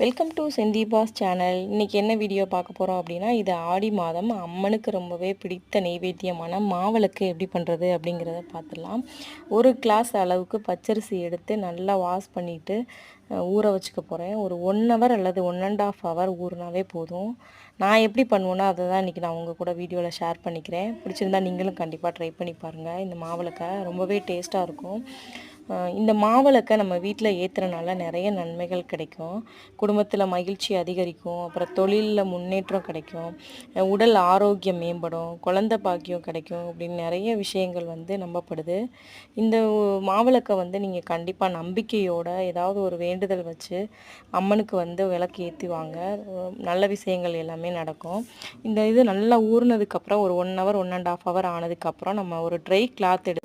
Welcome to செந்திபாஸ் channel இன்றைக்கி என்ன video பார்க்க போகிறோம் அப்படின்னா இது ஆடி மாதம் அம்மனுக்கு ரொம்பவே பிடித்த நெய்வேத்தியமான மாவளுக்கு எப்படி பண்ணுறது அப்படிங்கிறத பார்த்துடலாம். ஒரு கிளாஸ் அளவுக்கு பச்சரிசி எடுத்து நல்லா வாஷ் பண்ணிவிட்டு ஊற வச்சுக்க போகிறேன் ஒரு ஒன் ஹவர் அல்லது ஒன் அண்ட் ஆஃப் ஹவர் ஊறினாவே போதும். நான் எப்படி பண்ணுவேன்னா அதை தான் இன்றைக்கி நான் உங்கள் கூட வீடியோவில் ஷேர் பண்ணிக்கிறேன். பிடிச்சிருந்தா நீங்களும் கண்டிப்பாக ட்ரை பண்ணி பாருங்கள் இந்த மாவிளக்கை ரொம்பவே டேஸ்ட்டாக இருக்கும். இந்த மாவிளக்கை நம்ம வீட்டில் ஏற்றுறனால நிறைய நன்மைகள் கிடைக்கும். குடும்பத்தில் மகிழ்ச்சி அதிகரிக்கும். அப்புறம் தொழிலில் முன்னேற்றம் கிடைக்கும். உடல் ஆரோக்கியம் மேம்படும். குழந்தை பாக்கியம் கிடைக்கும் அப்படின்னு நிறைய விஷயங்கள் வந்து நம்பப்படுது. இந்த மாவிளக்கை வந்து நீங்கள் கண்டிப்பாக நம்பிக்கையோட ஏதாவது ஒரு வேண்டுதல் வச்சு அம்மனுக்கு வந்து விளக்கு ஏற்றி வாங்க. நல்ல விஷயங்கள் எல்லாமே நடக்கும். இந்த இது நல்லா ஊறினதுக்கப்புறம் ஒரு one hour one and half hour ஆனதுக்கப்புறம் நம்ம ஒரு ட்ரை கிளாத் எடு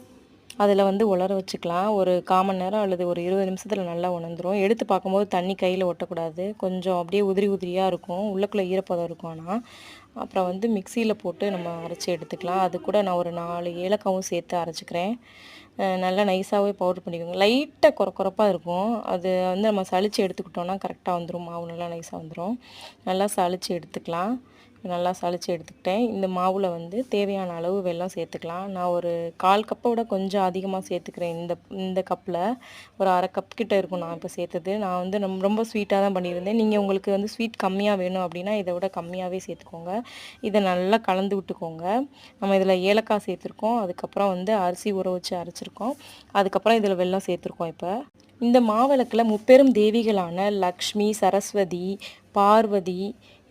அதில் வந்து உலர வச்சுக்கலாம். ஒரு காமன் நேரம் அல்லது ஒரு இருபது நிமிஷத்தில் நல்லா உணர்ந்துரும். எடுத்து பார்க்கும்போது தண்ணி கையில் ஒட்டக்கூடாது. கொஞ்சம் அப்படியே உதிரி உதிரியாக இருக்கும். உள்ளக்குள்ளே ஈரப்பதம் இருக்கும் ஆனால் அப்புறம் வந்து மிக்சியில் போட்டு நம்ம அரைச்சி எடுத்துக்கலாம். அது கூட நான் ஒரு நாலு ஏலக்காவும் சேர்த்து அரைச்சிக்கிறேன். நல்லா நைஸாகவே பவுடர் பண்ணிக்கோங்க. லைட்டாக குறை குறைப்பாக இருக்கும். அது வந்து நம்ம சளிச்சு எடுத்துக்கிட்டோன்னா கரெக்டாக வந்துடும் மாவு நல்லா நைஸாக வந்துடும் நல்லா சளிச்சு எடுத்துக்கலாம். நல்லா சளிச்சு எடுத்துக்கிட்டேன். இந்த மாவில் வந்து தேவையான அளவு வெல்லம் சேர்த்துக்கலாம். நான் ஒரு கால் கப்பை விட கொஞ்சம் அதிகமாக சேர்த்துக்கிறேன். இந்த இந்த கப்பில் ஒரு அரை கப் கிட்ட இருக்கும் நான் இப்போ சேர்த்தது. நான் வந்து ரொம்ப ரொம்ப ஸ்வீட்டாக தான் பண்ணியிருந்தேன். நீங்கள் உங்களுக்கு வந்து ஸ்வீட் கம்மியாக வேணும் அப்படின்னா இதை விட கம்மியாகவே சேர்த்துக்கோங்க. இதை நல்லா கலந்து விட்டுக்கோங்க. நம்ம இதில் ஏலக்காய் சேர்த்துருக்கோம். அதுக்கப்புறம் வந்து அரிசி ஊற வச்சு அரைச்சிருக்கோம். அதுக்கப்புறம் இதில் வெல்லம் சேர்த்துருக்கோம் இப்போ. இந்த மாவிளக்கில் முப்பெரும் தேவிகளான லக்ஷ்மி சரஸ்வதி பார்வதி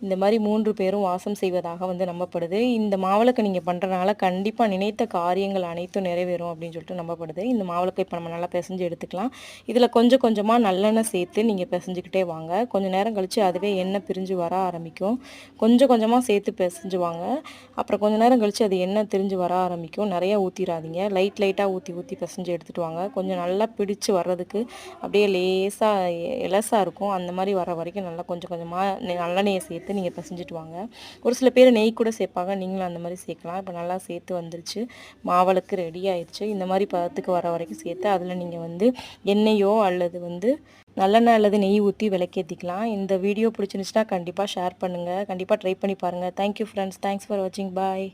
இந்த மாதிரி மூன்று பேரும் வாசம் செய்வதாக வந்து நம்பப்படுது. இந்த மாவிளக்கு நீங்கள் பண்ணுறதுனால கண்டிப்பாக நினைத்த காரியங்கள் அனைத்தும் நிறைவேறும் அப்படின்னு சொல்லிட்டு நம்பப்படுது. இந்த மாவிளக்கு இப்போ நம்ம நல்லா பிசைஞ்சு எடுத்துக்கலாம். இதில் கொஞ்சம் கொஞ்சமாக நல்லெண்ணெய் சேர்த்து நீங்கள் பிசைஞ்சுக்கிட்டே வாங்க. கொஞ்சம் நேரம் கழித்து அதுவே எண்ணெய் பிரிஞ்சு வர ஆரம்பிக்கும். கொஞ்சம் கொஞ்சமாக சேர்த்து பிசைஞ்சு வாங்க. அப்புறம் கொஞ்சம் நேரம் கழித்து அது எண்ணெய் திரிஞ்சு வர ஆரம்பிக்கும். நிறைய ஊற்றிடாதீங்க லைட் லைட்டாக ஊற்றி ஊற்றி பிசைஞ்சு எடுத்துகிட்டு வாங்க. கொஞ்சம் நல்லா பிடிச்சு வர்றதுக்கு அப்படியே லேசாக இலசாக இருக்கும். அந்த மாதிரி வர வரைக்கும் நல்லா கொஞ்சம் கொஞ்சமாக நல்லெண்ணெயை சேர்த்து நீங்கள் பிசைஞ்சிட்டு வாங்க. ஒரு சில பேர் நெய் கூட சேர்ப்பாங்க நீங்களும் அந்த மாதிரி சேர்க்கலாம் இப்போ நல்லா சேர்த்து வந்துருச்சு. மாவளுக்கு ரெடி ஆயிடுச்சு இந்த மாதிரி பதத்துக்கு வர வரைக்கும் சேர்த்து அதில் நீங்கள் வந்து எண்ணெயோ அல்லது வந்து நல்லெண்ணெய் அல்லது நெய் ஊற்றி விளக்கேற்றிக்கலாம் இந்த வீடியோ பிடிச்சிருந்துச்சுன்னா கண்டிப்பாக ஷேர் பண்ணுங்கள் கண்டிப்பாக ட்ரை பண்ணி பாருங்கள் தேங்க்யூ ஃப்ரெண்ட்ஸ் தேங்க்ஸ் ஃபார் வாட்சிங் பாய்